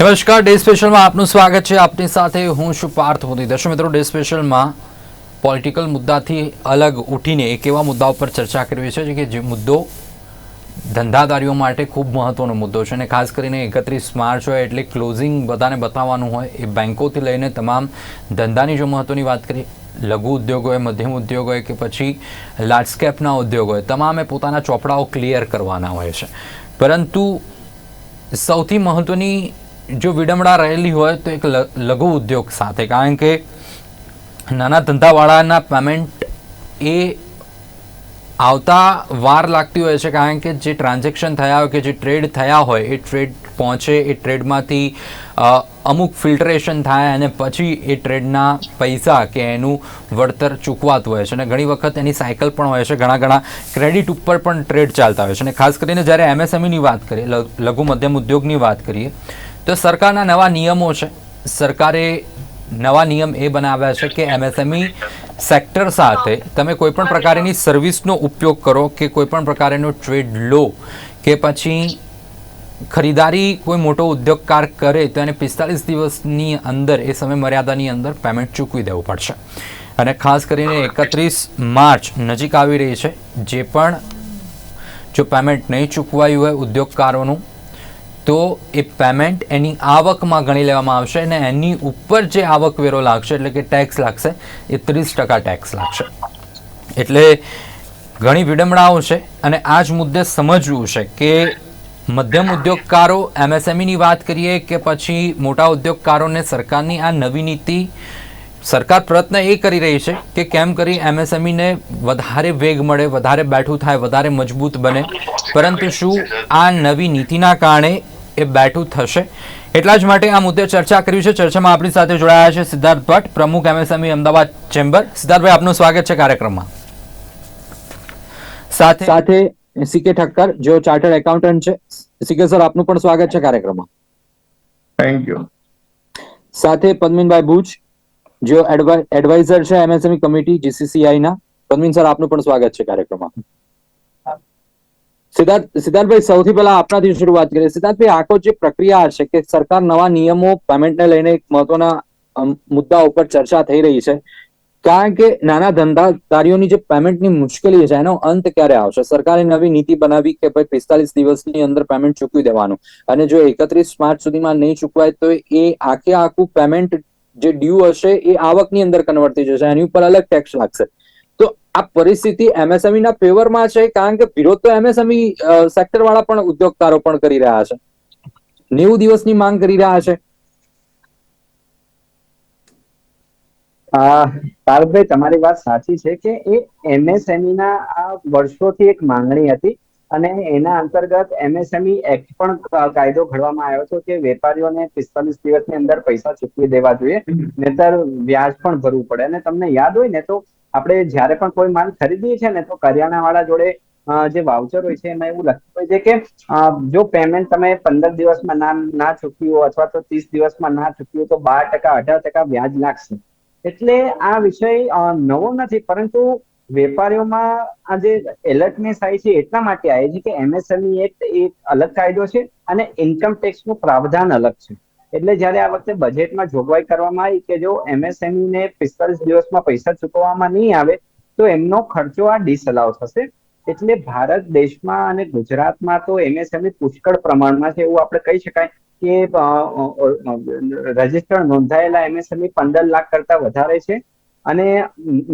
નમસ્કાર, ડે સ્પેશિયલમાં આપનું સ્વાગત છે. આપની સાથે હું છું પાર્થ મોદી દર્શક મિત્રો, ડે સ્પેશિયલમાં પોલિટિકલ મુદ્દાથી અલગ ઉઠીને એક એવા મુદ્દા ઉપર ચર્ચા કરવી છે કે જે મુદ્દો ધંધાદારીઓ માટે ખૂબ મહત્વનો મુદ્દો છે અને ખાસ કરીને એકત્રીસ માર્ચ હોય એટલે ક્લોઝિંગ બધાને બતાવવાનું હોય, એ બેન્કોથી લઈને તમામ ધંધાની જો મહત્વની વાત કરીએ, લઘુ ઉદ્યોગો હોય, મધ્યમ ઉદ્યોગ હોય કે પછી લાર્જ સ્કેપના ઉદ્યોગ હોય, તમામે પોતાના ચોપડાઓ ક્લિયર કરવાના હોય છે. પરંતુ સૌથી મહત્વની જો વિડંબણા રહેલી હોય તો એક લઘુ ઉદ્યોગ સાથે, કારણ કે નાના ધંધાવાળાના પેમેન્ટ એ આવતા વાર લાગતી હોય છે, કારણ કે જે ટ્રાન્ઝેક્શન થયા હોય કે જે ટ્રેડ થયા હોય, એ ટ્રેડ પહોંચે, એ ટ્રેડમાંથી અમુક ફિલ્ટરેશન થાય અને પછી એ ટ્રેડના પૈસા કે એનું વળતર ચૂકવાતું હોય છે. અને ઘણી વખત એની સાયકલ પણ હોય છે, ઘણા ઘણા ક્રેડિટ ઉપર પણ ટ્રેડ ચાલતા હોય છે. અને ખાસ કરીને જ્યારે એમએસએમઈની વાત કરીએ લઘુ મધ્યમ ઉદ્યોગની વાત કરીએ તો સરકારના નવા નિયમો છે. સરકારે નવા નિયમ એ બનાવ્યા છે કે એમએસએમઈ સેક્ટર સાથે તમે કોઈ પણ પ્રકારની સર્વિસનો ઉપયોગ કરો કે કોઈ પણ પ્રકારનો ટ્રેડ લો કે પછી ખરીદારી કોઈ મોટો ઉદ્યોગકાર કરે તો એને પિસ્તાલીસ દિવસની અંદર એ સમય મર્યાદાની અંદર પેમેન્ટ ચૂકવી દેવું પડશે. અને ખાસ કરીને એકત્રીસ માર્ચ નજીક આવી રહી છે. જે પણ જો પેમેન્ટ નહીં ચૂકવાયું હોય ઉદ્યોગકારોનું તો એ પેમેન્ટ એની આવકમાં ગણી લેવામાં આવશે અને એની ઉપર જે આવકવેરો લાગશે, એટલે કે ટેક્સ લાગશે, એ ત્રીસ ટકા ટેક્સ લાગશે. એટલે ઘણી વિડંબણાઓ છે અને આ જ મુદ્દે સમજવું છે કે મધ્યમ ઉદ્યોગકારો એમએસએમઈની વાત કરીએ કે પછી મોટા ઉદ્યોગકારોને સરકારની આ નવી નીતિ, સરકાર પ્રયત્ન એ કરી રહી છે કે કેમ કરી એમએસએમઈને વધારે વેગ મળે, વધારે બેઠું થાય, વધારે મજબૂત બને. પરંતુ શું આ નવી નીતિના કારણે એ બેઠું થશે. એટલા જ માટે આ મુદ્દે ચર્ચા કરવી છે. ચર્ચામાં આપણી સાથે જોડાયા છે સિદ્ધાર્થ ભટ્ટ પ્રમુખ એમએસએમઈ અમદાવાદ ચેમ્બર. સિદ્ધાર્થભાઈ આપનું સ્વાગત છે કાર્યક્રમમાં. સાથે સાથે સીકે ઠક્કર જેઓ ચાર્ટર્ડ એકાઉન્ટન્ટ છે. સીકે સર આપનું પણ સ્વાગત છે કાર્યક્રમમાં. થેન્ક યુ સાથે પદ્મિનભાઈ ભુજ જેઓ એડવાઇઝર છે એમએસએમઈ કમિટી જીસીસીઆઈ ના પદ્મિન સર આપનું પણ સ્વાગત છે કાર્યક્રમમાં. સિદ્ધાર્થ સિદ્ધાર્થભાઈ, સૌથી પહેલા આપનાથી શરૂઆત કરીએ. સિદ્ધાર્થભાઈ, આખો જે પ્રક્રિયા છે કે સરકાર નવા નિયમો, પેમેન્ટને લઈને એક મહત્વના મુદ્દા ઉપર ચર્ચા થઈ રહી છે. કારણ કે નાના ધંધાધારીઓની જે પેમેન્ટની મુશ્કેલી છે, એનો અંત ક્યારે આવશે? સરકારે નવી નીતિ બનાવી કે ભાઈ પિસ્તાલીસ દિવસની અંદર પેમેન્ટ ચૂકવી દેવાનું. અને જો એકત્રીસ માર્ચ સુધીમાં નહીં ચૂકવાય, તો એ આખે આખું પેમેન્ટ જે ડ્યુ હશે, એ આવકની અંદર કન્વર્ટ થઈ જશે. એની ઉપર અલગ ટેક્સ લાગશે. આ પરિસ્થિતિ એમએસએમઈ ના ફેવરમાં છે કારણ કે વિરોધ તો એમએસએમઈ સેક્ટર વાળા પણ ઉદ્યોગકારો પણ કરી રહ્યા છે. નેવું દિવસની માંગ કરી રહ્યા છે. પાર્થભાઈ તમારી વાત સાચી છે કે એ એમએસએમઈ ના આ વર્ષોથી એક માંગણી હતી અને એના અંતર્ગત એમએસએમઈ એક્ટ પણ કાયદો ઘડવામાં આવ્યો હતો કે વેપારીઓને પિસ્તાલીસ દિવસની અંદર પૈસા ચૂકવી દેવા જોઈએ નહીતર વ્યાજ પણ ભરવું પડે. અને તમને યાદ હોય ને તો આપણે જ્યારે પણ કોઈ માલ ખરીદીએ છીએ ને, તો કરિયાણા વાળા જોડે જે વાઉચર હોય છે, એમાં એવું લખ્યું હોય છે કે જો પેમેન્ટ તમે પંદર દિવસમાં ના ના ચૂક્યું અથવા તો ત્રીસ દિવસમાં ના ચૂક્યું તો બાર ટકા, અઢાર ટકા વ્યાજ લાગશે. એટલે આ વિષય નવો નથી, પરંતુ વેપારીઓમાં આ જે એલર્ટનેસ આવી છે, એટલા માટે આવી છે કે એમએસએમઈ એક્ટ એક અલગ કાયદો છે અને ઇન્કમ ટેક્સનું પ્રાવધાન અલગ છે. એટલે જ્યારે આ વખતે બજેટમાં જોગવાઈ કરવામાં આવી કે જો એમએસએમઈ ને પિસ્તાલીસ દિવસમાં પૈસા ચૂકવવામાં નહીં આવે, તો એમનો ખર્ચો આ ડિસઅલાઉ થશે. એટલે ભારત દેશમાં અને ગુજરાતમાં તો એમએસએમઈ પુષ્કળ પ્રમાણમાં છે એવું આપણે કહી શકાય કે રજીસ્ટર્ડ નોંધાયેલા એમએસએમઈ પંદર લાખ કરતા વધારે છે. અને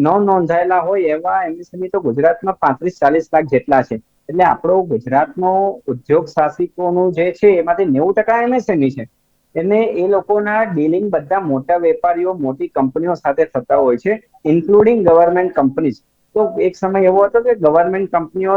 ન નોંધાયેલા હોય એવા એમએસએમઈ તો ગુજરાતમાં પાંત્રીસ ચાલીસ લાખ જેટલા છે. એટલે આપણો ગુજરાતનો ઉદ્યોગ સાહસિકોનું જે છે, એમાંથી નેવું ટકા એમએસએમઈ છે. એટલે એ લોકોના ડીલિંગ બધા મોટા વેપારીઓ, મોટી કંપનીઓ સાથે થતા હોય છે ઇન્ક્લુડિંગ ગવર્મેન્ટ કંપનીઝ તો એક સમય એવો હતો કે ગવર્મેન્ટ કંપનીઓ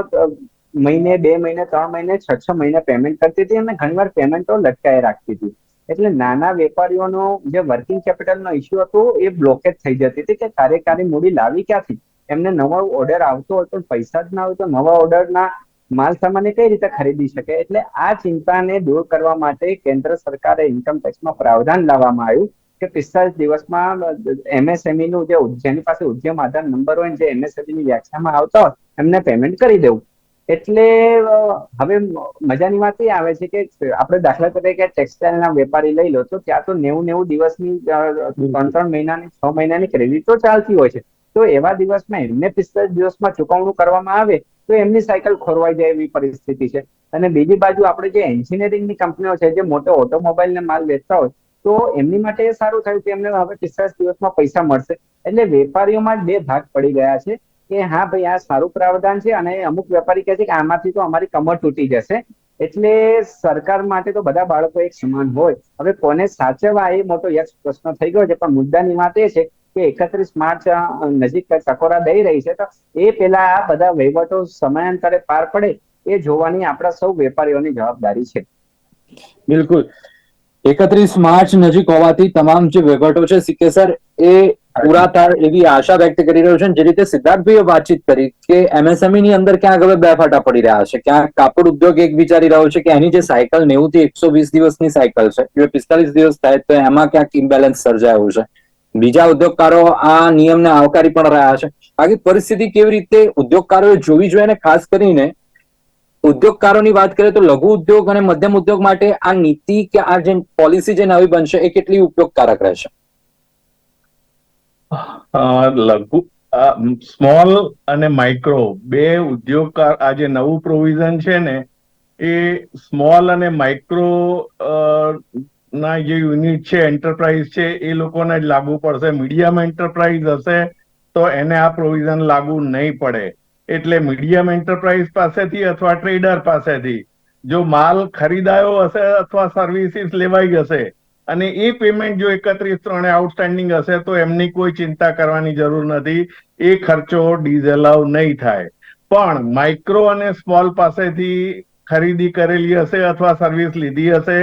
મહિને, બે મહિને, ત્રણ મહિને, છ છ મહિને પેમેન્ટ કરતી હતી અને ઘણીવાર પેમેન્ટો લટકાઈ રાખતી હતી. એટલે નાના વેપારીઓનો જે વર્કિંગ કેપિટલનો ઇસ્યુ હતો એ બ્લોકેજ થઈ જતી હતી કે કાર્યકારી મૂડી લાવી ક્યાંથી? એમને નવો ઓર્ડર આવતો પણ પૈસા જ ના હોય તો નવા ઓર્ડરના માલ સામાન્ય કઈ રીતે ખરીદી શકે? એટલે આ ચિંતાને દૂર કરવા માટે કેન્દ્ર સરકારે ઇન્કમ ટેક્સમાં પ્રાવધાન લાવવામાં આવ્યું કે પિસ્તાલીસ દિવસમાં એમએસએમઈ નું જે જેની પાસે ઉદ્યમ આધાર નંબર હોય જે એમએસએમઈ ની વ્યાખ્યામાં આવતા હોય, એમને પેમેન્ટ કરી દેવું. એટલે હવે મજાની વાત એ આવે છે કે આપણે દાખલા તરીકે ટેક્સટાઇલના વેપારી લઈ લો તો ત્યાં તો નેવું નેવું દિવસની ત્રણ ત્રણ મહિનાની, છ મહિનાની ક્રેડિટો ચાલતી હોય છે. તો એવા દિવસમાં એમને પિસ્તાલીસ દિવસમાં ચુકવણું કરવામાં આવે, તો એમની સાયકલ ખોરવાઈ જાય એવી પરિસ્થિતિ છે. અને બીજી બાજુ આપણે જે એન્જિનિયરિંગની કંપનીઓ છે, જે મોટો ઓટોમોબાઈલ ને માલ વેચતા હોય, તો એમની માટે એ સારું થયું કે એમને હવે પિસ્તાલીસ દિવસમાં પૈસા મળશે. એટલે વેપારીઓમાં બે ભાગ પડી ગયા છે કે હા ભાઈ, આ સારું પ્રાવધાન છે અને અમુક વેપારી કહે છે કે આમાંથી તો અમારી કમર તૂટી જશે. એટલે સરકાર માટે તો બધા બાળકો એક સમાન હોય. હવે કોને સાચવવા એ મોટો યક્ષ પ્રશ્ન થઈ ગયો છે, પણ મુદ્દાની વાત એ છે કે એકત્રીસ માર્ચ નજીક ટકોરા દઈ રહી છે, તો એ પેલા આ બધા વહીવટો સમયાંતરે પાર પડે એ જોવાની આપણા સૌ વેપારીઓની જવાબદારી છે. બિલકુલ. એકત્રીસ માર્ચ નજીક હોવાથી તમામ જે વહીવટો છે, સિક્કે સર, એ પૂરા થાય એવી આશા વ્યક્ત કરી રહ્યો છે જે રીતે સિદ્ધાર્થભાઈએ વાતચીત કરી કે એમએસએમઈ ની અંદર ક્યાંક હવે બે ફાટા પડી રહ્યા છે. ક્યાંક કાપડ ઉદ્યોગ એક વિચારી રહ્યો છે કે એની જે સાયકલ નેવું થી એકસો વીસ દિવસની સાયકલ છે પિસ્તાલીસ દિવસ થાય તો એમાં ક્યાંક ઇમ્બેલેન્સ સર્જાયું છે. બીજા ઉદ્યોગકારો આ નિયમને આવકારી પણ રહ્યા છે. બાકી પરિસ્થિતિ કેવી રીતે ઉદ્યોગકારોએ જોવી જોઈએ અને ખાસ કરીને ઉદ્યોગકારોની વાત કરીએ તો લઘુ ઉદ્યોગ અને મધ્યમ ઉદ્યોગ માટે આ નીતિ કે આ જે પોલિસી જે નવી બનશે એ કેટલી ઉપયોગકારક રહેશે? લઘુ સ્મોલ અને માઇક્રો બે ઉદ્યોગકાર આ જે નવું પ્રોવિઝન છે ને એ સ્મોલ અને માઇક્રો ના, જે યુનિટ છે એન્ટરપ્રાઇઝ છે, એ લોકોને જ લાગુ પડશે. મીડિયમ એન્ટરપ્રાઇઝ હશે તો એને આ પ્રોવિઝન લાગુ નહીં પડે. એટલે મીડિયમ એન્ટરપ્રાઇઝ પાસેથી અથવા ટ્રેડર પાસેથી જો માલ ખરીદાયો હશે અથવા સર્વિસીસ લેવાઈ હશે અને એ પેમેન્ટ જો એકત્રીસ ત્રણે આઉટસ્ટેન્ડિંગ હશે તો એમની કોઈ ચિંતા કરવાની જરૂર નથી. એ ખર્ચો ડીઝેલાવ નહીં થાય. પણ માઇક્રો અને સ્મોલ પાસેથી ખરીદી કરેલી હશે અથવા સર્વિસ લીધી હશે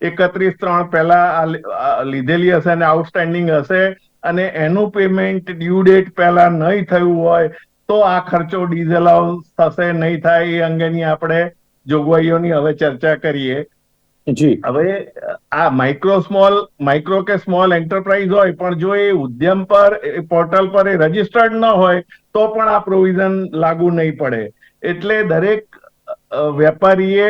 એકત્રીસ ત્રણ પહેલા આ લીધેલી હશે અને આઉટસ્ટેન્ડિંગ હશે અને એનું પેમેન્ટ ડ્યુ ડેટ પહેલા નહીં થયું હોય તો આ ખર્ચો ડીઝેલાવ થશે નહીં થાય એ અંગેની આપણે જોગવાઈઓની હવે ચર્ચા કરીએ. જી. હવે આ માઇક્રો સ્મોલ માઇક્રો કે સ્મોલ એન્ટરપ્રાઇઝ હોય પણ જો એ ઉદ્યમ પર પોર્ટલ પર એ રજીસ્ટર્ડ ન હોય તો પણ આ પ્રોવિઝન લાગુ નહીં પડે. એટલે દરેક વેપારીએ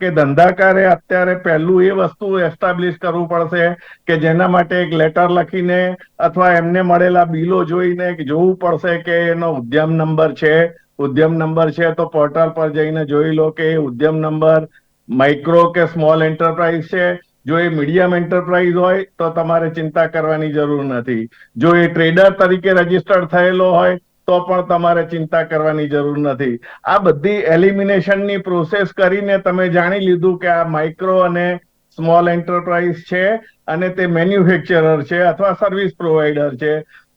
કે ધંધાકારે અત્યારે પહેલું એ વસ્તુ એસ્ટાબ્લિશ કરવું પડશે કે જેના માટે એક લેટર લખીને અથવા એમને મળેલા બિલો જોઈને જોવું પડશે કે એનો ઉદ્યમ નંબર છે. ઉદ્યમ નંબર છે તો પોર્ટલ પર જઈને જોઈ લો કે એ ઉદ્યમ નંબર માઇક્રો કે સ્મોલ એન્ટરપ્રાઇઝ છે. જો એ મીડિયમ એન્ટરપ્રાઇઝ હોય તો તમારે ચિંતા કરવાની જરૂર નથી. જો એ ટ્રેડર તરીકે રજીસ્ટર્ડ થયેલો હોય તો પણ તમારે ચિંતા કરવાની જરૂર નથી. આ બધી એલિમિનેશનની પ્રોસેસ કરીને તમે જાણી લીધું કે આ માઇક્રો અને સ્મોલ એન્ટરપ્રાઇઝ છે અને તે મેન્યુફેક્ચરર છે અથવા સર્વિસ પ્રોવાઈડર છે,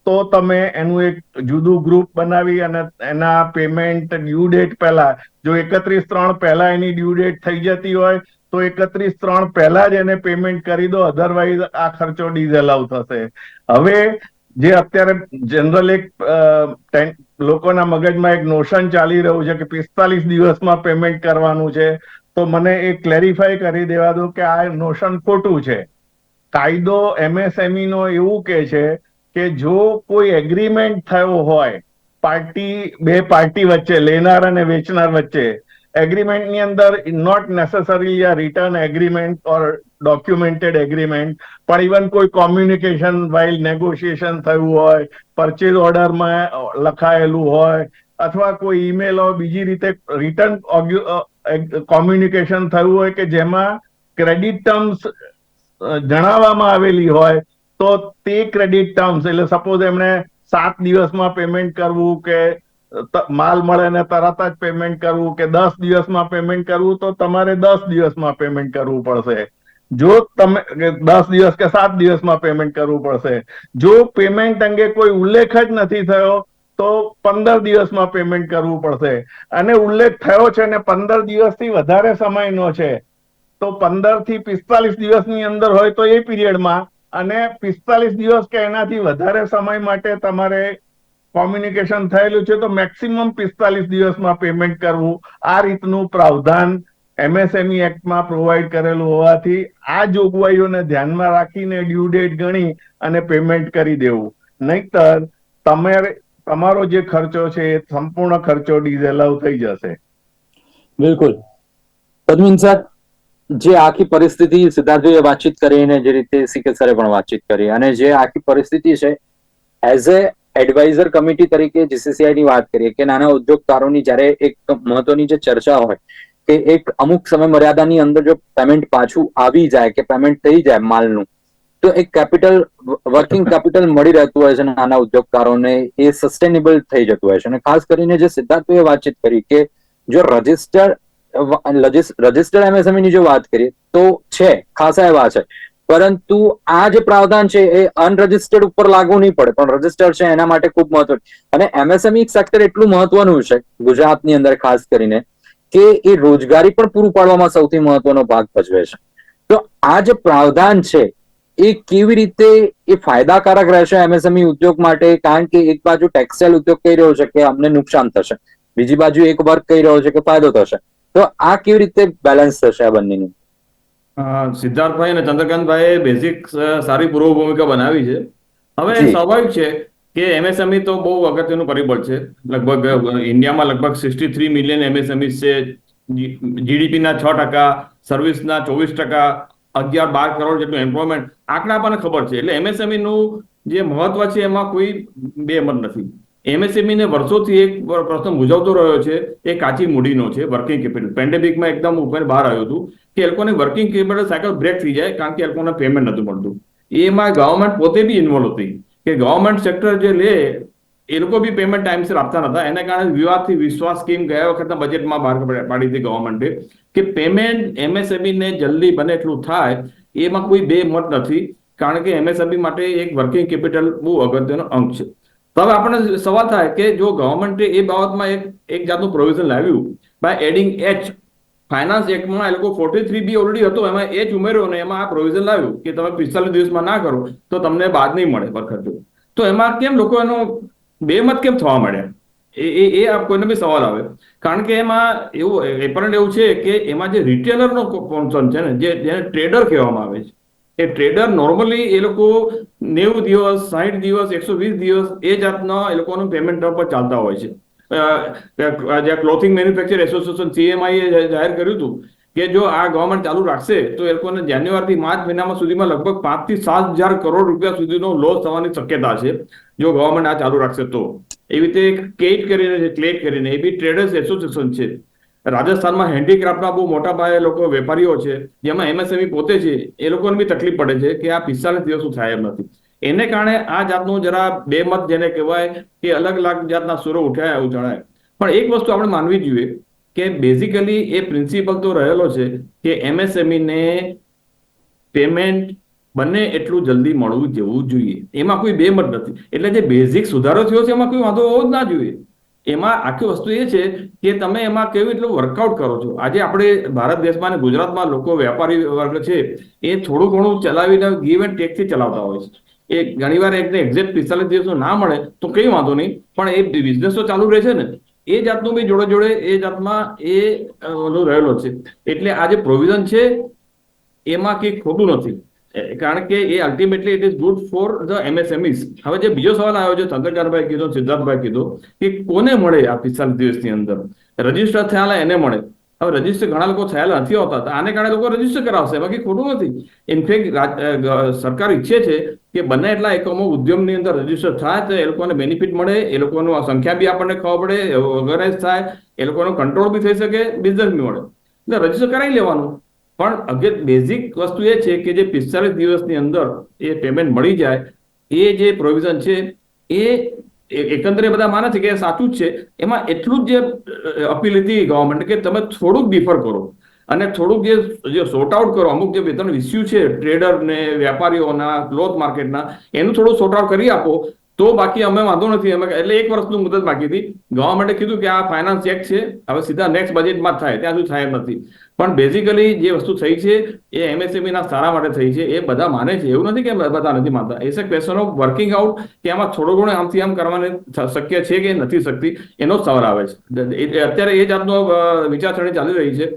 તો તમે એનું એક જુદું ગ્રુપ બનાવી અને એના પેમેન્ટ ડ્યુ ડેટ પહેલા, જો એકત્રીસ ત્રણ પહેલા એની ડ્યુ ડેટ થઈ જતી હોય, તો એકત્રીસ ત્રણ પહેલા જ એને પેમેન્ટ કરી દો અધરવાઇઝ આ ખર્ચો ડીઝેલાવ થશે. હવે જે અત્યારે જનરલ એક લોકોના મગજમાં એક નોશન ચાલી રહ્યું છે કે પિસ્તાલીસ દિવસમાં પેમેન્ટ કરવાનું છે. તો મને એ ક્લેરિફાય કરી દેવા દો કે આ નોશન ખોટું છે. કાયદો એમએસએમઈ નો એવું કે છે કે જો કોઈ એગ્રીમેન્ટ થયો હોય, પાર્ટી, બે પાર્ટી વચ્ચે, લેનાર અને વેચનાર વચ્ચે એગ્રીમેન્ટની અંદર not necessary return agreement or documented agreement પણ ઇવન કોઈ કોમ્યુનિકેશન વાઇલ નેગોશિએશન થયું હોય પરચેઝ ઓર્ડરમાં લખાયેલું હોય, અથવા કોઈ ઈમેલ બીજી રીતે રિટર્ન કોમ્યુનિકેશન થયું હોય કે જેમાં ક્રેડિટ ટર્મ્સ જણાવવામાં આવેલી હોય, તો તે ક્રેડિટ ટર્મ્સ એટલે સપોઝ એમણે સાત દિવસમાં પેમેન્ટ કરવું કે માલ મળે ને તરત જ પેમેન્ટ કરવું કે દસ દિવસમાં પેમેન્ટ કરવું, તો તમારે દસ દિવસમાં પેમેન્ટ કરવું પડશે. જો તમે દસ દિવસ કે સાત દિવસમાં પેમેન્ટ કરવું પડશે. જો પેમેન્ટ અંગે કોઈ ઉલ્લેખ જ નથી થયો, તો પંદર દિવસમાં પેમેન્ટ કરવું પડશે. અને ઉલ્લેખ થયો છે ને પંદર દિવસથી વધારે સમયનો છે, તો પંદરથી પિસ્તાલીસ દિવસની અંદર હોય તો એ પીરિયડમાં અને પિસ્તાલીસ દિવસ કે એનાથી વધારે સમય માટે તમારે કોમ્યુનિકેશન થયેલું છે, તો મેક્સિમમ પિસ્તાલીસ દિવસમાં પેમેન્ટ કરવું આ રીતનું પ્રાવધાન એમએસએમઈ એક્ટમાં પ્રોવાઈડ કરેલું હોવાથી આ જોગવાઈઓને ધ્યાનમાં રાખીને ડ્યુ ડેટ ગણી અને પેમેન્ટ કરી દેવું. નહીતર તમારે, તમારો જે ખર્ચો છે એ સંપૂર્ણ ખર્ચો ડીઝેલાવ થઈ જશે. બિલકુલ. પદ્મિન સર જે આખી પરિસ્થિતિ સિદ્ધાર્થભાઈએ વાતચીત કરી અને જે રીતે સીકે સરે પણ વાતચીત કરી અને જે આખી પરિસ્થિતિ છે એઝ એ એડવાઇઝર કમિટી તરીકે જીસીસીઆઈ ની વાત કરીએ કે નાના ઉદ્યોગકારોની જ્યારે એક મહત્વની જે ચર્ચા હોય કે એક અમુક સમય મર્યાદાની અંદર જો પેમેન્ટ પાછું આવી જાય કે પેમેન્ટ થઈ જાય માલનું, તો એક કેપિટલ વર્કિંગ કેપિટલ મળી રહેતું હોય છે નાના ઉદ્યોગકારોને એ સસ્ટેનેબલ થઈ જતું હોય છે. અને ખાસ કરીને જે સિદ્ધાર્થભાઈએ વાતચીત કરી કે જો રજિસ્ટર રજિસ્ટર્ડ એમએસએમઈની જો વાત કરીએ, તો છે, ખાસા એવા છે. પરંતુ આ જે પ્રાવધાન છે એ અનરજિસ્ટર્ડ ઉપર લાગુ નહીં પડે, પણ રજિસ્ટર્ડ છે એના માટે ખૂબ મહત્વ, અને એમએસએમઈ સેક્ટર એટલું મહત્વનું છે ગુજરાતની અંદર ખાસ કરીને કે એ રોજગારી પણ પૂરું પાડવામાં સૌથી મહત્વનો ભાગ ભજવે છે. તો આ જે પ્રાવધાન છે એ કેવી રીતે એ ફાયદાકારક રહેશે એમએસએમઈ ઉદ્યોગ માટે? કારણ કે એક બાજુ ટેક્સટાઇલ ઉદ્યોગ કહી રહ્યો છે કે અમને નુકસાન થશે. બીજી બાજુ એક વર્ગ કહી રહ્યો છે કે ફાયદો થશે. તો આ કેવી રીતે બેલેન્સ થશે આ બંનેની? સિદ્ધાર્થભાઈ અને ચંદ્રકાંતભાઈએ બેઝિક સારી પૂર્વ ભૂમિકા બનાવી છે. હવે સ્વાભાવિક છે કે એમએસએમઈ તો બહુ અગત્યનું પરિબળ છે. લગભગ ઇન્ડિયામાં લગભગ સિક્સટી થ્રી મિલિયન એમએસએમઈ છે. જીડીપીના છ ટકા સર્વિસના ચોવીસ ટકા, અગિયાર બાર કરોડ જેટલું એમ્પ્લોયમેન્ટ આંકડા આપણને ખબર છે. એટલે એમએસએમઈનું જે મહત્વ છે એમાં કોઈ બે મત નથી એમએસએમઈને વર્ષોથી એક પ્રશ્ન મૂંઝવતો રહ્યો છે એ કાચી મૂડીનો છે વર્કિંગ કેપિટલ પેન્ડેમિકમાં એકદમ ઉપર બહાર આવ્યું હતું કે એ લોકોને વર્કિંગ કેપિટલ સાયકલ બ્રેક થઈ જાય કારણ કે એ લોકોને પેમેન્ટ નતું મળતું. એમાં ગવર્મેન્ટ પોતે બી ઇન્વોલ્વ હતી. કે ગવર્મેન્ટ સેક્ટર જે લે, એ લોકો બી પેમેન્ટ ટાઈમસર આપતા નતા. એના કારણે વિવાદથી વિશ્વાસ સ્કીમ ગયા વખતના બજેટમાં બહાર પાડી હતી ગવર્મેન્ટે કે પેમેન્ટ એમએસએમઈ ને જલ્દી બને એટલું થાય, એમાં કોઈ બે મત નથી. કારણ કે એમએસએમઈ માટે એક વર્કિંગ કેપિટલ બહુ અગત્યનો અંક છે. તો હવે આપણને સવાલ થાય કે જો ગવર્મેન્ટે એ બાબતમાં એક એક જાતનું પ્રોવિઝન લાવ્યું બાય એડિંગ એચ ફાઇનાન્સ એક્ટમાં એ લોકો ફોર્ટી થ્રી બી ઓલરેડી હતો. એમાં એ જ ઉમેર્યો અને એમાં આ પ્રોવિઝન લાવ્યું કે તમે પિસ્તાલીસ દિવસમાં ના કરો, તો તમને બાદ નહીં મળે વખત તો એમાં કેમ લોકો એનો બે મત કેમ થવા મળ્યા એ એ આપ કોઈને બી સવાલ આવે. કારણ કે એમાં એવું એપરન્ટ એવું છે કે એમાં જે રિટેલરનો કોન્સર્ન છે ને, જે, જેને ટ્રેડર કહેવામાં આવે છે, એ ટ્રેડર નોર્મલી એ લોકો નેવું દિવસ સાહીઠ દિવસ, એકસો વીસ દિવસ એ જાતના એ લોકોનું પેમેન્ટ પર ચાલતા હોય છે. જે ક્લોથિંગ મેન્યુફેક્ચર એસોસિએશન સીએમઆઈએ જાહેર કર્યું હતું કે જો આ ગવર્મેન્ટ ચાલુ રાખશે, તો એ લોકોને જાન્યુઆરીથી માર્ચ મહિનામાં સુધીમાં લગભગ પાંચથી સાત હજાર કરોડ રૂપિયા સુધીનો લોસ થવાની શક્યતા છે, જો ગવર્મેન્ટ આ ચાલુ રાખશે તો. એવી રીતે એક કેટ કરીને છે ક્લેટ કરીને, એ બી ટ્રેડર્સ એસોસિએશન છે. રાજસ્થાનમાં હેન્ડીક્રાફ્ટના બહુ મોટા પાયે લોકો વેપારીઓ છે, જેમાં એમએસએમઈ પોતે છે, એ લોકોને બી તકલીફ પડે છે કે આ પિસ્તાલીસ દિવસો થાય એમ નથી. એને કારણે આ જાતનું જરા બે મત જેને કહેવાય કે અલગ અલગ જાતના સુરો ઉઠાયા એવું જણાય. પણ એક વસ્તુ આપણે માનવી જોઈએ કે બેઝિકલી એ પ્રિન્સિપલ તો રહેલો છે કે એમએસએમઈ ને પેમેન્ટ બંને એટલું જલ્દી મળવું જેવું જોઈએ. એમાં કોઈ બે મત નથી. એટલે જે બેઝિક સુધારો થયો છે એમાં કોઈ વાંધો હોવો જ ના જોઈએ. એમાં આખી વસ્તુ એ છે કે તમે એમાં કેવી એટલું વર્કઆઉટ કરો છો. આજે આપણે ભારત દેશમાં અને ગુજરાતમાં લોકો વેપારી વર્ગ છે એ થોડું ઘણું ચલાવીને ગીવ એન્ડ ટેકથી ચલાવતા હોય છે. એ ઘણીવાર એકને એક્ઝેક્ટ પિસ્તાલીસ દિવસો ના મળે તો કઈ વાંધો નહીં, પણ એ બિઝનેસ તો ચાલુ રહે છે ને. એ જાતનું બી જોડે જોડે એ જાતમાં એ ઓલો રહેલો છે. એટલે આ જે પ્રોવિઝન છે, એમાં કંઈ ખોટું નથી. કારણ કે એ ultimately it is good for the MSMEs હવે જે બીજો સવાલ આવ્યો છે ચંદ્રકાંતભાઈ કીધો, સિદ્ધાર્થભાઈ કીધું, કે કોને મળે આ પિસ્તાલીસ દિવસની અંદર? રજિસ્ટર થયેલા એને મળે. હવે રજિસ્ટર ઘણા લોકો થયેલા નથી હોતા આને કારણે લોકો રજિસ્ટર કરાવશે. બાકી ખોટું નથી. ઇનફેક્ટ સરકાર ઈચ્છે છે કે બને એટલા એકમો ઉદ્યમની અંદર રજિસ્ટર થાય તો એ લોકોને બેનિફિટ મળે, એ લોકોનું સંખ્યા બી આપણને ખબર પડે ઓર્ગેનાઇઝ થાય, એ લોકોનો કંટ્રોલ બી થઈ શકે બિઝનેસ બી મળે. એટલે રજિસ્ટર કરાવી લેવાનું. પણ અગે બેઝિક વસ્તુ એ છે કે જે પિસ્તાલીસ દિવસની અંદર એ પેમેન્ટ મળી જાય, એ જે પ્રોવિઝન છે, એ એકંદરે બધા માને છે કે સાચું જ છે. એમાં એટલું જ જે અપીલ હતી ગવર્મેન્ટ કે તમે થોડુંક ડિફર કરો. અને થોડુંક જે સોર્ટ આઉટ કરો, અમુક જે વેતન ઇસ્યુ છે ટ્રેડર ને, વેપારીઓના ક્લોથ માર્કેટના એનું થોડું સોર્ટ આઉટ કરી આપો. તો બાકી અમે વાંધો નથી. અમે એટલે એક વર્ષનું મુદત બાકી હતી. ગવર્મેન્ટે કીધું કે આ ફાઇનાન્સ ચેક છે. હવે સીધા નેક્સ્ટ બજેટમાં જ થાય. ત્યાં સુધી થાય નથી. પણ બેઝિકલી જે વસ્તુ થઈ છે, એ એમએસએમઈ ના સારા માટે થઈ છે. એ બધા માને છે. એવું નથી કે બધા નથી માનતા. It's a question of working out કે આમાં થોડું ઘણો આમથી આમ કરવાની શક્ય છે કે નથી શકતી, એનો જ સવાલ આવે છે. અત્યારે એ જાતનો વિચારસરણી ચાલી રહી છે.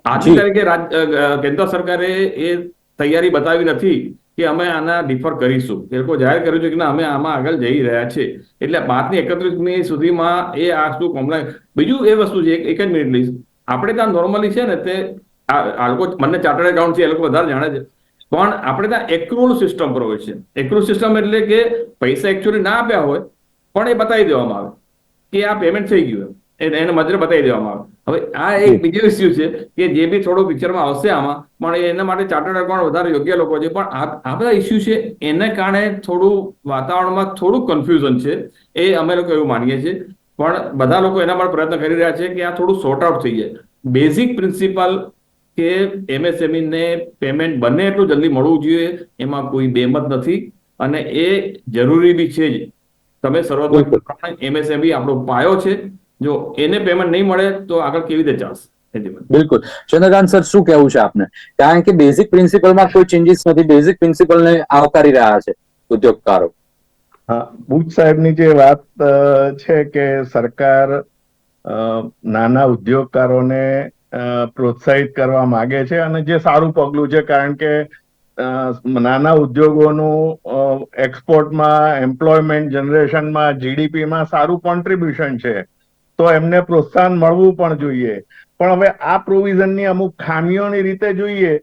અ, અ, કેન્દ્ર સરકારે એ તૈયારી બતાવી નથી કે અમે આના ડિફર કરીશું. એ લોકો જાહેર કર્યું છે કે ના અમે આમાં આગળ જઈ રહ્યા છે. એટલે પાંચમી એકત્રીસમી સુધીમાં એ આ શું કોમ્પ્લાય બીજું એ વસ્તુ છે એક જ મિનિટ લઈશ. આપણે ત્યાં નોર્મલી છે ને તે આ લોકો મને ચાર્ટર્ડ એકાઉન્ટ છે એ લોકો વધારે જાણે છે. પણ આપણે ત્યાં એક્રુઅલ સિસ્ટમ પર હોય છે. એક્રુઅલ સિસ્ટમ એટલે કે પૈસા એકચ્યુઅલી ના આપ્યા હોય પણ એ બતાવી દેવામાં આવે. કે આ પેમેન્ટ થઈ ગયું એને મજરે બતાવી દેવામાં આવે. હવે આ એક બીજો ઇસ્યુ છે કે જે બી થોડો પિક્ચરમાં આવશે આમાં પણ એના માટે ચાર્ટર્ડ એકાઉન્ટ વધારે યોગ્ય લોકો છે. પણ આ આ બધા ઇસ્યુ છે એને કારણે થોડું વાતાવરણમાં થોડું કન્ફ્યુઝન છે. એ અમે લોકો એવું માનીએ છીએ. પણ બધા લોકો એના માટે પ્રયત્ન કરી રહ્યા છે કે આ થોડું સોર્ટ આઉટ થઈ જાય. બેઝિક પ્રિન્સિપલ કે એમએસએમઈ ને પેમેન્ટ બને એટલું જલ્દી મળવું જોઈએ એમાં કોઈ બેમત નથી. અને એ જરૂરી બી છે જ. તમે સર્વત્ર એમએસએમઈ આપણો પાયો છે. જો એને પેમેન્ટ નહીં મળે તો આગળ કેવી રીતે ચાલશે? બિલકુલ. ચંદ્રકાંત સર શું કહેવું છે આપને? કારણ કે બેઝિક પ્રિન્સિપલમાં કોઈ ચેન્જીસ નથી. બેઝિક પ્રિન્સિપલને આવકારી રહ્યા છે ઉદ્યોગકારો. હા બુચ સાહેબની જે વાત અ, છે કે સરકાર અ, નાના ઉદ્યોગકારોને અ, પ્રોત્સાહિત કરવા માંગે છે અને જે સારું પગલું છે કારણ કે અ, નાના ઉદ્યોગોનું એક્સપોર્ટમાં એમ્પ્લોયમેન્ટ જનરેશનમાં જીડીપીમાં સારું કોન્ટ્રીબ્યુશન છે. તો એમને પ્રોત્સાહન મળવું પણ જોઈએ. પણ હવે આ પ્રોવિઝનની અમુક ખામીઓની રીતે જોઈએ,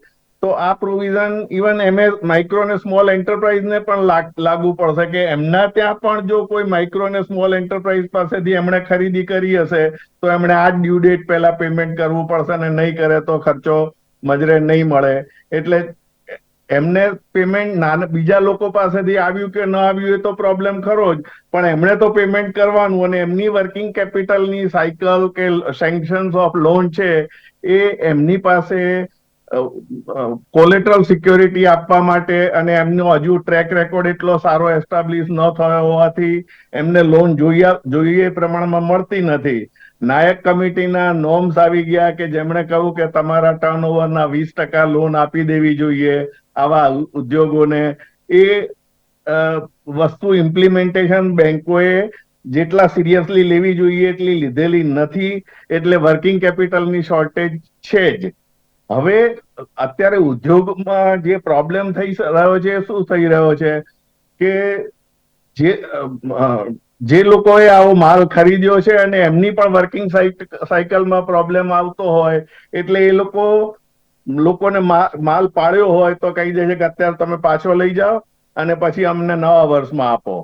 તો આ પ્રોવિઝન ઇવન એમએ માઇક્રો અને સ્મોલ એન્ટરપ્રાઇઝને પણ લાગુ પડશે કે એમના ત્યાં પણ જો કોઈ માઇક્રો અને સ્મોલ એન્ટરપ્રાઇઝ પાસેથી એમણે ખરીદી કરી હશે, તો એમણે આ ડ્યુ ડેટ પહેલા પેમેન્ટ કરવું પડશે અને નહીં કરે તો ખર્ચો મજરે નહીં મળે. એટલે એમને પેમેન્ટ નાના, બીજા લોકો પાસેથી આવ્યું કે ન આવ્યું એ તો પ્રોબ્લેમ ખરો જ. પણ એમણે તો પેમેન્ટ કરવાનું અને એમની વર્કિંગ કેપિટલની સાયકલ કે સેન્કશન્સ ઓફ લોન છે, એ એમની પાસે કોલેટરલ સિક્યોરિટી આપવા માટે અને એમનો હજુ ટ્રેક રેકોર્ડ એટલો સારો એસ્ટાબ્લિશ ન થયો હોવાથી એમને લોન જોઈએ જોઈએ પ્રમાણમાં મળતી નથી. નાયક કમિટીના નોર્મ્સ આવી ગયા કે જેમણે કહ્યું કે તમારા ટર્નઓવરના વીસ ટકા લોન આપી દેવી જોઈએ. આવા ઉદ્યોગોને એ વસ્તુ ઇમ્પ્લિમેન્ટેશન બેન્કોએ જેટલા સિરિયસલી લેવી જોઈએ એટલી લીધેલી નથી, એટલે વર્કિંગ કેપિટલની શોર્ટેજ છે જ. હવે અત્યારે ઉદ્યોગમાં જે પ્રોબ્લેમ થઈ રહ્યો છે, શું થઈ રહ્યો છે? કે જે જે લોકોએ આવો માલ ખરીદ્યો છે અને એમની પણ વર્કિંગ સાયકલમાં પ્રોબ્લેમ આવતો હોય, એટલે એ લોકો લોકોને માલ પાડ્યો હોય તો કહી દે છે કે અત્યારે તમે પાછો લઈ જાઓ અને પછી અમને નવા વર્ષમાં આપો.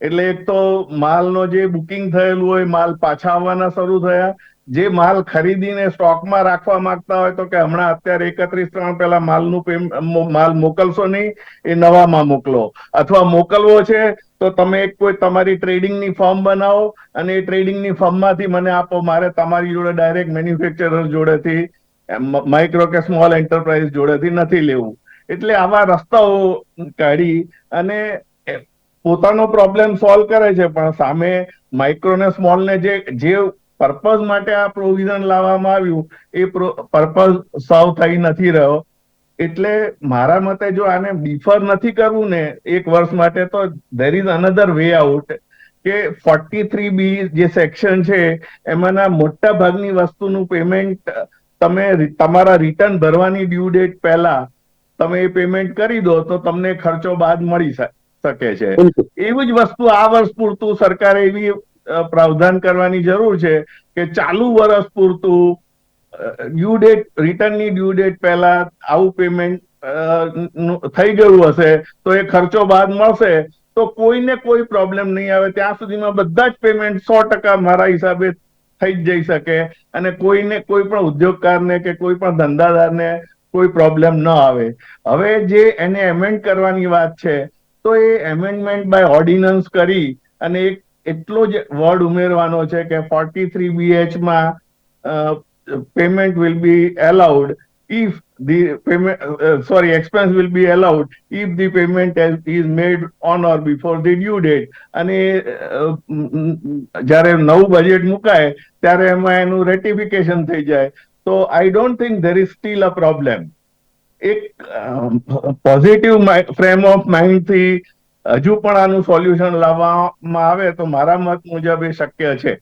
એટલે એક તો માલનો જે બુકિંગ થયેલું હોય, માલ પાછા આવવાના શરૂ થયા. જે માલ ખરીદીને સ્ટોકમાં રાખવા માંગતા હોય તો કે હમણાં અત્યારે એકત્રીસ ત્રણ પહેલા માલનું માલ મોકલશો નહીં, એ નવામાં મોકલો. અથવા મોકલવો છે તો તમે એક કોઈ તમારી ટ્રેડિંગની ફર્મ બનાવો અને એ ટ્રેડિંગની ફર્મમાંથી મને આપો. મારે તમારી જોડે ડાયરેક્ટ મેન્યુફેક્ચરર જોડેથી માઇક્રો કે સ્મોલ એન્ટરપ્રાઇઝ જોડેથી નથી લેવું. એટલે આવા રસ્તાઓ કાઢી અને પોતાનો પ્રોબ્લેમ સોલ્વ કરે છે. પણ સામે માઇક્રો ને સ્મોલ ને જે જે પર્પઝ માટે આ પ્રોવિઝન લાવવામાં આવ્યું, એ પર્પઝ સોલ્વ થઈ નથી રહ્યો. એટલે મારા મતે જો આને ડિફર નથી કરવું ને, એક વર્ષ માટે તો there is another way out કે ફોર્ટી થ્રી બી જે સેક્શન છે, એમાંના મોટા ભાગની વસ્તુનું પેમેન્ટ તમે તમારા રિટર્ન ભરવાની ડ્યુ ડેટ પહેલા તમે એ પેમેન્ટ કરી દો તો તમને ખર્ચો બાદ મળી શકે છે. એવી જ વસ્તુ આ વર્ષ પૂરતું સરકારે એવી પ્રાવધાન કરવાની જરૂર છે કે ચાલુ વર્ષ પૂરતું ડ્યુ ડેટ રિટર્નની ડ્યુ ડેટ પહેલા આવું પેમેન્ટ થઈ ગયું હશે તો એ ખર્ચો બાદ મળશે તો કોઈને કોઈ પ્રોબ્લેમ નહીં આવે. ત્યાં સુધીમાં બધા જ પેમેન્ટ સો ટકા મારા હિસાબે થઈ જઈ શકે અને કોઈને કોઈ પણ ઉદ્યોગકારને કે કોઈ પણ ધંધાદારને કોઈ પ્રોબ્લેમ ન આવે. હવે જે એને એમેન્ડ કરવાની વાત છે, તો એ એમેન્ડમેન્ટ બાય ઓર્ડિનન્સ કરી અને એક એટલો જ વર્ડ ઉમેરવાનો છે કે forty three બીએચમાં payment will be allowed if the payment uh, sorry expense will be allowed if the payment has, is made on or before the due date. અને જ્યારે નવું બજેટ મુકાય ત્યારે એમાં એનું રેટિફિકેશન થઈ જાય. તો I don't think there is still a problem એક પોઝિટિવ ફ્રેમ ઓફ માઇન્ડથી હજુ પણ આનું સોલ્યુશન લાવવામાં આવે તો મારા મત મુજબ એ શક્ય છે.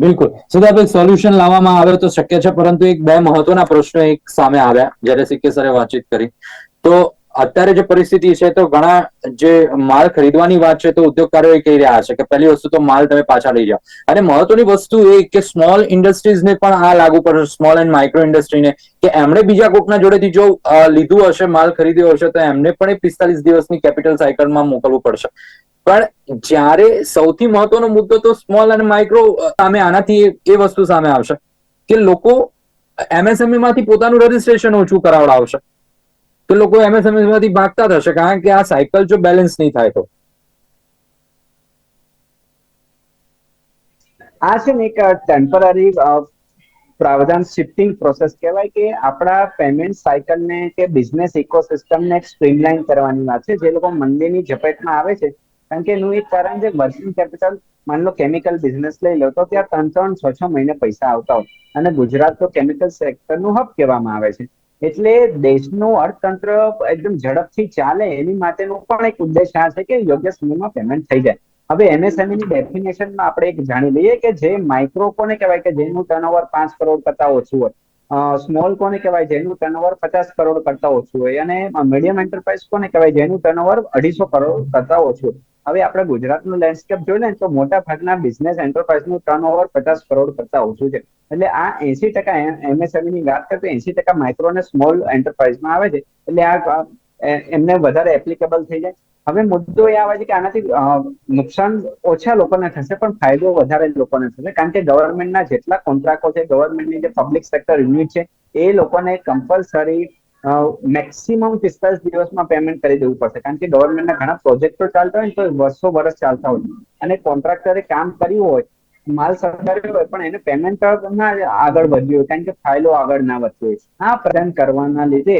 બિલકુલ. સદાભાઈ સોલ્યુશન લાવવામાં આવે તો શક્ય છે, પરંતુ એક બે મહત્વના પ્રશ્નો એક સામે આવ્યા, જ્યારે સિક્કે સરે વાતચીત કરી. તો અત્યારે જે પરિસ્થિતિ છે, તો ઘણા જે માલ ખરીદવાની વાત છે, તો ઉદ્યોગકારો એ કહી રહ્યા છે કે પહેલી વસ્તુ તો માલ તમે પાછા લઈ જાઓ. અને મહત્વની વસ્તુ એ કે સ્મોલ ઇન્ડસ્ટ્રીઝને પણ આ લાગુ પડશે સ્મોલ એન્ડ માઇક્રો ઇન્ડસ્ટ્રીને કે એમણે બીજા કોકના જોડેથી જો લીધું હશે, માલ ખરીદ્યો હશે, તો એમને પણ એ પિસ્તાલીસ દિવસની કેપિટલ સાયકલમાં મોકલવું પડશે. પણ જ્યારે સૌથી મહત્વનો મુદ્દો તો સ્મોલ અને માઇક્રો સામે આનાથી એ- વસ્તુ સામે આવશે કે લોકો એમએસએમઈ માંથી પોતાનું રજીસ્ટ્રેશન ઓછું કરાવડાવશે. તો લોકો એમએસએમઈ માંથી ભાગતા થશે કારણ કે આ સાયકલ જો બેલેન્સ નહીં થાય તો. આ છે ને એક ટેમ્પરરી પ્રાવધાન શિફ્ટિંગ પ્રોસેસ કહેવાય કે આપણા પેમેન્ટ સાયકલને કે બિઝનેસ ઇકોસિસ્ટમને સ્ટ્રીમલાઇન કરવાની વાત છે. જે લોકો મંદીની ઝપેટમાં આવે છે કારણ કે એક કારણ છે વર્કિંગ કેપિટલ માની લો કેમિકલ બિઝનેસ લઈ લો, તો ત્યાં ત્રણ ત્રણ, છ છ મહિને પૈસા આવતા હોય. અને ગુજરાત તો કેમિકલ સેક્ટરનું હબ કહેવામાં આવે છે. એટલે દેશનું અર્થતંત્ર એકદમ ઝડપથી ચાલે, એની માટેનો પણ એક ઉદ્દેશ આ છે કે યોગ્ય સમયમાં પેમેન્ટ થઈ જાય. હવે એમએસએમઈ ની ડેફિનેશનમાં આપણે એક જાણી લઈએ કે જે માઇક્રો કોને કહેવાય કે જેનું ટર્નઓવર પાંચ કરોડ કરતા ઓછું હોય. સ્મોલ કોને કહેવાય જેનું ટર્નઓવર પચાસ કરોડ કરતા ઓછું હોય. અને મીડિયમ એન્ટરપ્રાઇઝ કોને કહેવાય જેનું ટર્નઓવર અઢીસો કરોડ કરતા ઓછું હોય. હવે આપણે ગુજરાતનું લેન્ડસ્કેપ જોઈએ ને, તો મોટા ભાગના બિઝનેસ એન્ટરપ્રાઇઝનું ટર્નઓવર પચાસ કરોડ કરતા ઓછું છે. એટલે આ એસી ટકા એમએસએમઈ ની વાત કરીએ તો એસી ટકા માઇક્રો અને સ્મોલ એન્ટરપ્રાઇઝમાં આવે છે. એટલે આ એમને વધારે એપ્લિકેબલ થઈ જાય. હવે મુદ્દો એ આવે છે કે આનાથી નુકસાન ઓછા લોકોને થશે, પણ ફાયદો વધારે લોકોને થશે. કારણ કે ગવર્મેન્ટના જેટલા કોન્ટ્રાક્ટો છે ગવર્મેન્ટની જે પબ્લિક સેક્ટર યુનિટ છે, એ લોકોને કમ્પલસરી મેક્સિમમ પિસ્તાલીસ દિવસમાં પેમેન્ટ કરી દેવું પડશે. કારણ કે ગવર્મેન્ટના ઘણા પ્રોજેક્ટો ચાલતા હોય ને તો વર્ષો વર્ષ ચાલતા હોય. અને કોન્ટ્રાક્ટરે કામ કર્યું હોય, માલ સરકારી હોય, પણ એને પેમેન્ટ ના આગળ વધ્યું હોય. કારણ કે ફાઇલો આગળ ના વધતી હોય. આ પ્રદાન કરવાના લીધે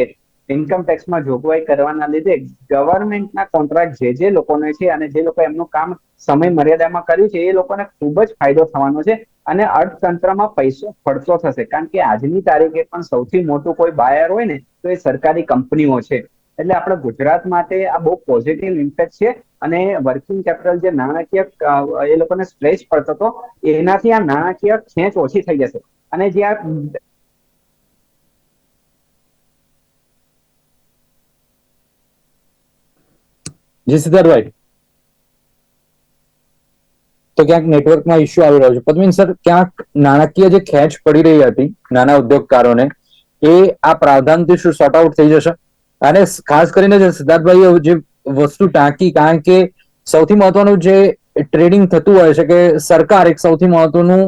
ઇન્કમ ટેક્સમાં જોગવાઈ કરવાના લીધે ગવર્મેન્ટના કોન્ટ્રાક્ટ જે જે લોકોને છે અને જે લોકો એમનું કામ સમય મર્યાદામાં કર્યું છે, એ લોકોને ખૂબ જ ફાયદો થવાનો છે. અને અર્થતંત્રમાં પૈસો ફળતો થશે. કારણ કે આજની તારીખે પણ સૌથી મોટું કોઈ બાયર હોય ને, તો એ સરકારી કંપનીઓ છે. એટલે આપણે ગુજરાત માટે આ બહુ પોઝિટિવ ઇમ્પેક્ટ છે. અને વર્કિંગ કેપિટલ જે નાણાકીય એ લોકોને સ્ટ્રેસ પડતો હતો, એનાથી આ નાણાકીય ખેંચ ઓછી થઈ જશે. અને જે આ જી સિદ્ધાર્થભાઈ તો ક્યાંક નેટવર્કમાં ઇસ્યુ આવી રહ્યો છે. પદ્મિન સર, ક્યાંક નાણાકીય જે ખેંચ પડી રહી હતી નાના ઉદ્યોગકારોને, એ આ પ્રાવધાનથી શું સોર્ટ આઉટ થઈ જશે? અને ખાસ કરીને જે સિદ્ધાર્થભાઈએ જે વસ્તુ ટાંકી, કારણ કે સૌથી મહત્વનું જે ટ્રેડિંગ થતું હોય છે કે સરકાર એક સૌથી મહત્વનું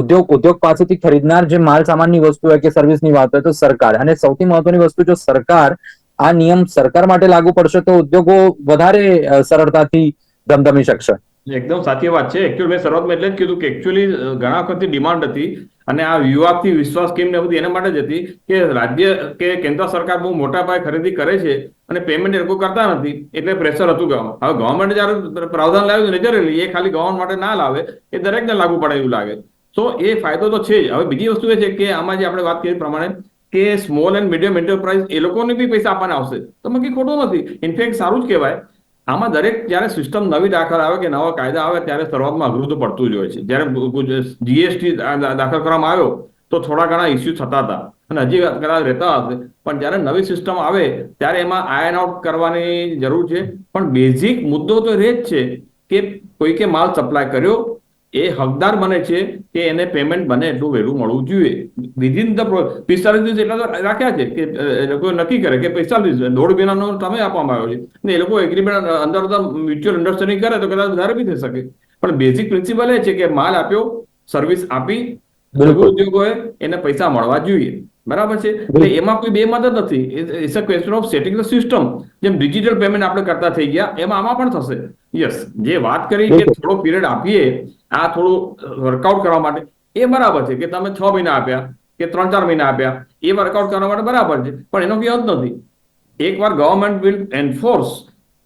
ઉદ્યોગ ઉદ્યોગ પાસેથી ખરીદનાર જે માલ સામાનની વસ્તુ હોય કે સર્વિસની વાત હોય તો સરકાર. અને સૌથી મહત્વની વસ્તુ જો સરકાર આ નિયમ સરકાર માટે લાગુ પડશે તો ઉદ્યોગો વધારે સરળતાથી ધમધમી શકશે. એકદમ સાચી વાત છે. એકચ્યુઅલ મેં શરૂઆતમાં એટલે જ કીધું કે એકચ્યુઅલી ઘણા વખતથી ડિમાન્ડ હતી અને આ વિવાદથી વિશ્વાસ કેમ ને બધી એના માટે જ હતી કે રાજ્ય કે કેન્દ્ર સરકાર બહુ મોટા પાયે ખરીદી કરે છે અને પેમેન્ટ એ લોકો કરતા નથી એટલે પ્રેશર હતું ગવર્મેન્ટ હવે ગવર્મેન્ટ જયારે પ્રાવધાન લાવ્યું નજરેલી એ ખાલી ગવર્મેન્ટ માટે ના લાવે, એ દરેકને લાગુ પડે એવું લાગે. તો એ ફાયદો તો છે જ. હવે બીજી વસ્તુ એ છે કે આમાં જે આપણે વાત કરી પ્રમાણે કે સ્મોલ એન્ડ મીડિયમ એન્ટરપ્રાઇઝ એ લોકોને બી પૈસા આપવાના આવશે. તો બાકી ખોટું નથી. ઇનફેક્ટ સારું જ કહેવાય. આમાં દરેક જ્યારે સિસ્ટમ નવી દાખલ આવે કે નવા કાયદા આવે ત્યારે શરૂઆતમાં અઘરું તો પડતું જ હોય છે. જ્યારે જીએસટી દાખલ કરવામાં આવ્યો તો થોડા ઘણા ઇસ્યુ થતા હતા અને હજી કદાચ રહેતા હશે. પણ જ્યારે નવી સિસ્ટમ આવે ત્યારે એમાં આયન આઉટ કરવાની જરૂર છે. પણ બેઝિક મુદ્દો તો રહે જ છે કે કોઈકે માલ સપ્લાય કર્યો એ હકદાર બને છે કે એને પેમેન્ટ બને એટલું વહેલું મળવું જોઈએ. વિધિન ધ પિસ્તાલીસ દિવસ એટલા તો રાખ્યા છે કે એ લોકો નક્કી કરે કે પિસ્તાલીસ દિવસ દોઢ મહિનાનો સમય આપવામાં આવ્યો છે. ને એ લોકો એગ્રીમેન્ટ અંદર મ્યુચ્યુઅલ અન્ડરસ્ટેન્ડિંગ કરે તો કદાચ વધારે બી થઈ શકે. પણ બેઝિક પ્રિન્સિપલ એ છે કે માલ આપ્યો સર્વિસ આપી ઉદ્યોગોએ એને પૈસા મળવા જોઈએ. બરાબર છે? એટલે એમાં કોઈ બે મદદ નથી. It's a question of setting the system જેમ ડિજિટલ પેમેન્ટ આપણે કરતા થઈ ગયા એમાં આમાં પણ થશે. યસ જે વાત કરી કે થોડો પીરિયડ આપીએ આ થોડું વર્કઆઉટ કરવા માટે એ બરાબર છે કે તમે છ મહિના આપ્યા કે ત્રણ ચાર મહિના આપ્યા એ વર્કઆઉટ કરવા માટે બરાબર છે. પણ એનો કોઈ અર્થ નથી. એકવાર ગવર્મેન્ટ વિલ એન્ફોર્સ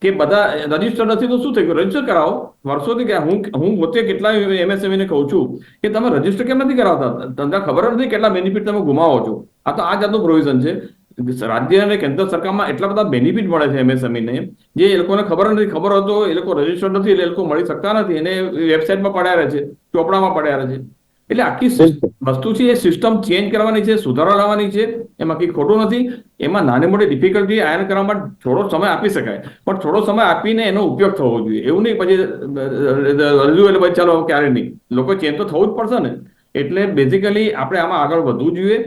કે બધા, રજિસ્ટર નથી તો શું થયું? રજિસ્ટર કરાવો. વર્ષોથી કે હું હું પોતે કેટલા એમએસએમઈને કહું છું કે તમે રજિસ્ટર કેમ નથી કરાવતા? તમને ખબર નથી કેટલા બેનિફિટ તમે ગુમાવો છો. આ તો આ જાતનું પ્રોવિઝન છે. રાજ્ય અને કેન્દ્ર સરકારમાં એટલા બધા બેનિફિટ મળે છે એમએસએમઈને જે એ લોકોને ખબર નથી. ખબર હતો એ લોકો રજિસ્ટર નથી, એટલે એ લોકો મળી શકતા નથી. એને વેબસાઇટમાં પડ્યા રહે છે, ચોપડામાં પડ્યા રહે છે. એટલે આખી. વસ્તુ છે એ સિસ્ટમ ચેન્જ કરવાની છે સુધારો લાવવાની છે એમાં કંઈ ખોટું નથી. એમાં નાની મોટી ડિફિકલ્ટી આયન કરવા માટે થોડો સમય આપી શકાય. પણ થોડો સમય આપીને એનો ઉપયોગ થવો જોઈએ. એવું નહીં પછી રજૂ એટલે પછી ચાલો ક્યારે નહીં. લોકો ચેન્જ તો થવું જ પડશે ને. એટલે બેઝિકલી આપણે આમાં આગળ વધવું જોઈએ.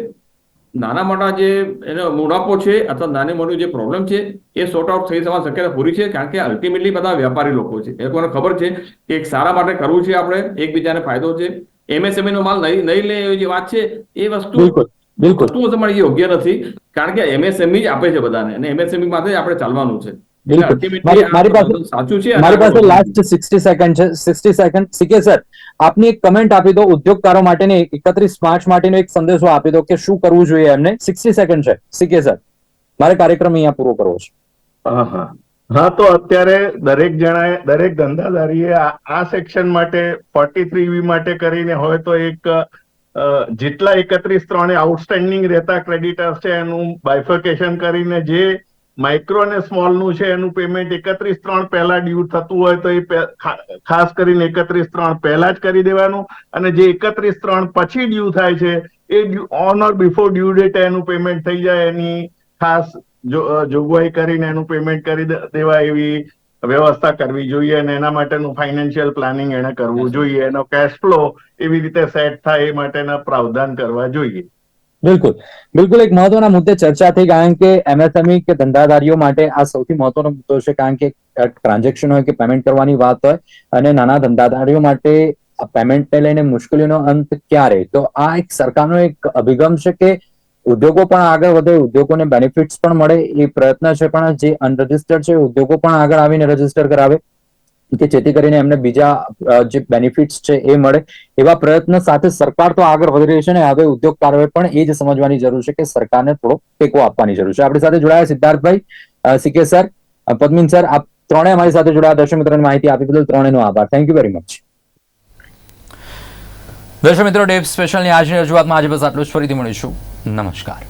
નાના મોટા જે એનો મુનાફો છે અથવા નાની મોટી જે પ્રોબ્લેમ છે એ સોર્ટ આઉટ થઈ જવા શક્યતા પૂરી છે. કારણ કે અલ્ટિમેટલી બધા વેપારી લોકો છે. એ લોકોને ખબર છે કે એક સારા માટે કરવું છે આપણે એકબીજાને ફાયદો છે. MSME નો માલ નહીં નહીં લે એવી જે વાત છે એ વસ્તુ બિલકુલ બિલકુલ. વસ્તુઓ તમારી યોગ્ય નથી કારણ કે એમએસએમઈ જ આપે છે બધાને અને એમએસએમઈ માટે જ આપણે ચાલવાનું છે. મારી પાસે લાસ્ટ સિક્સટી સેકન્ડ છે સિક્સટી સેકન્ડ સીકે સર આપની એક કમેન્ટ આપી દો ઉદ્યોગકારો માટેની એકત્રીસ માર્ચ માટેનો એક સંદેશો આપી દો કે શું કરવું જોઈએ એમને. સિક્સટી સેકન્ડ છે સીકે સર મારે કાર્યક્રમ અહીંયા પૂરો કરવો છે. હા હા. હા, તો અત્યારે દરેક જણાએ, દરેક ધંધાધારીએ આ સેક્શન માટે ફોર્ટી થ્રી વી માટે કરીને હોય તો એક જેટલા એકત્રીસ ત્રણે આઉટસ્ટેન્ડિંગ રહેતા ક્રેડિટર્સ છે, એનું બાયફર્કેશન કરીને જે માઇક્રો અને સ્મોલનું છે, એનું પેમેન્ટ એકત્રીસ ત્રણ પહેલા ડ્યુ થતું હોય તો એ ખાસ કરીને એકત્રીસ ત્રણ પહેલા જ કરી દેવાનું અને જે એકત્રીસ ત્રણ પછી ડ્યુ થાય છે, એ on or before due date એનું પેમેન્ટ થઈ જાય એની ખાસ જોગવાઈ કરીને એનું પેમેન્ટ કરી દેવા એવી વ્યવસ્થા કરવી જોઈએ અને એના માટેનું ફાઇનાન્શિયલ પ્લાનિંગ એને કરવું જોઈએ. એનો કેશ ફ્લો એવી રીતે સેટ થાય એ માટેના પ્રાવધાન કરવા જોઈએ. બિલકુલ. બિલકુલ એક મહત્વના મુદ્દે ચર્ચા થઈ કારણ કે એમએસએમઈ કે ધંધાધારીઓ માટે આ સૌથી મહત્વનો મુદ્દો છે કારણ કે ટ્રાન્ઝેક્શન હોય કે પેમેન્ટ કરવાની વાત હોય અને નાના ધંધાધારીઓ માટે પેમેન્ટને લઈને મુશ્કેલીનો અંત ક્યારે? તો આ એક સરકારનો એક અભિગમ છે કે ઉદ્યોગો પણ આગળ વધે, ઉદ્યોગોને બેનિફિટ્સ પણ મળે, એ પ્રયત્ન છે. પણ જે અનરજિસ્ટર્ડ છે, ઉદ્યોગો પણ આગળ આવીને રજિસ્ટર કરાવે, કે જેથી કરીને એમને બીજા જે બેનિફિટ્સ છે એ મળે. એવા પ્રયત્ન સાથે સરકાર તો આગળ વધી રહી છે ને, હવે ઉદ્યોગકારોએ પણ એ જ સમજવાની જરૂર છે કે સરકારને થોડો ટેકો આપવાની જરૂર છે. આપણી સાથે જોડાયા Siddharthbhai CK sir Padmin sir, આપ ત્રણે અમારી સાથે જોડાયા. દર્શક મિત્રોને માહિતી આપી બદલ ત્રણેયનો આભાર. થેન્ક યુ વેરી મચ દર્શક મિત્રો ડેપ સ્પેશિયલની આજની રજૂઆતમાં આજે બસ આટલું જ. ફરીથી મળીશું. નમસ્કાર.